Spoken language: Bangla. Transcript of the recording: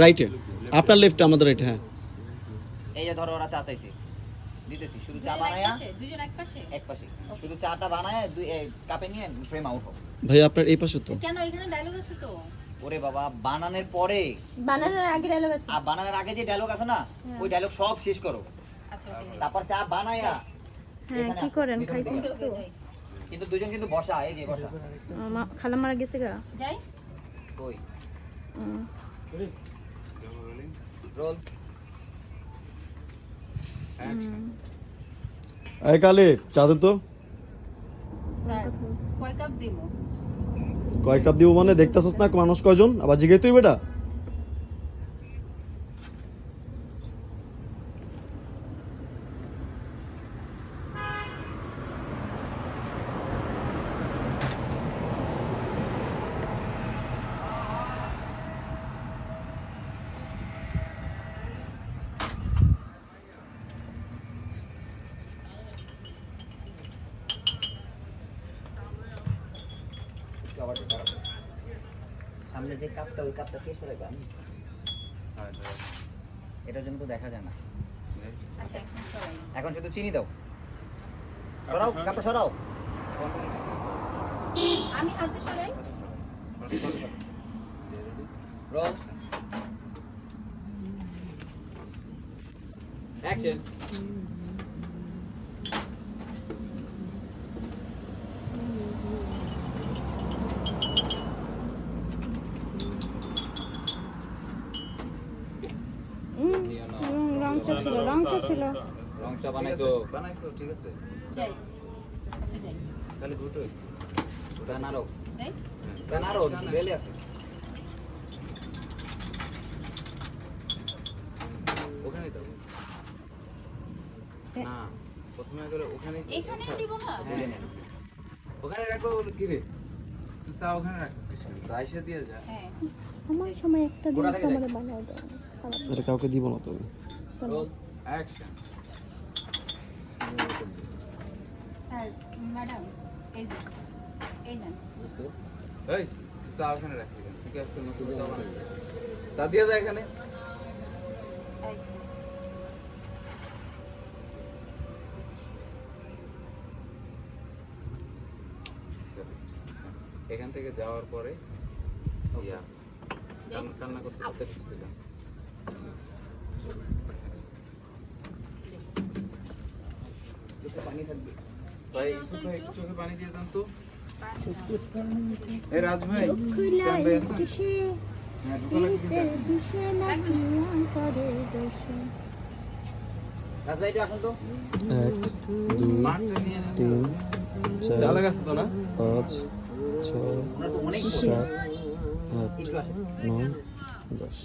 রাইটে আপনার লেফটে আমাদের রাইটে হ্যাঁ। এই যে ধরো ওরা চা চাইছে। দিতেছি শুধু চা বানায়া দুজন এক পাশে এক পাশে। শুধু চাটা বানায় দুই কাপে নিয়ে ফ্রেম আউট হোক। ভাই আপনার এই পাশে তো। কেন এখানে ডায়লগ আছে তো? ওরে বাবা বানানোর পরে? বানানোর আগে ডায়লগ আছে। আর বানানোর আগে যে ডায়লগ আছে না ওই ডায়লগ সব শেষ করো। আচ্ছা তারপর চা বানায়া। হ্যাঁ কি করেন খাইছেন কিছু? কিন্তু দুজন কিন্তু বসা এই যে বসা। খালা মারা গেছে গা। যাই। কই? রোল। এই কালে চাঁদে তো। স্যার কয় কাপ দিব কয় কাপ দিব মানে দেখতেছস না মানুষ কয়জন? আবার জিগে তুই বেটা সামনে যে কাপটা ওই কাপটা কে সরাইবে আমি এটার জন্য তো দেখা যায় না। আচ্ছা এখন এখন শুধু চিনি দাও। সরাও কাপটা সরাও। আমি হাতে সরাই? রোল। অ্যাকশন ছিল ছিল। বানাইতো বানাইছো? ঠিক আছে। যাই। যাই তাহলে রেলে আছে। ওখানে দাও না প্রথমে আগে ওখানে এখানে দিব না? তুলে ওখানে রাখো কি রে? তুই চা ওখানে রাখছিস কেন? চা এসে দিয়ে যা। হ্যাঁ। আমার সময় একটা থেকে আমাদের বানাও দাও এটা কাউকে দিব না তুমি রোল অ্যাকশন স্যার ম্যাডাম এই যে এই নেন। এই চা ওখানে রাখলি কেন? তুই কি আজকে নতুন চা দিয়ে যা এখানে। এখান থেকে যাওয়ার পরে ইয়া কান- কান্না করতে করতে ঢুকছিলাম। চোখে পানি থাকবে। ভাই একটু? তো চোখে পানি দিয়ে দেন তো। এই রাজ ভাই স্ট্যান্ড বাই আছেন হ্যাঁ দোকানে কি দেন রাজভাই একটু আসুন তো। এক দুই মাঠটা নিয়ে নেন তিন পাঁচ ছয় তো সাত আসে নয় দশ।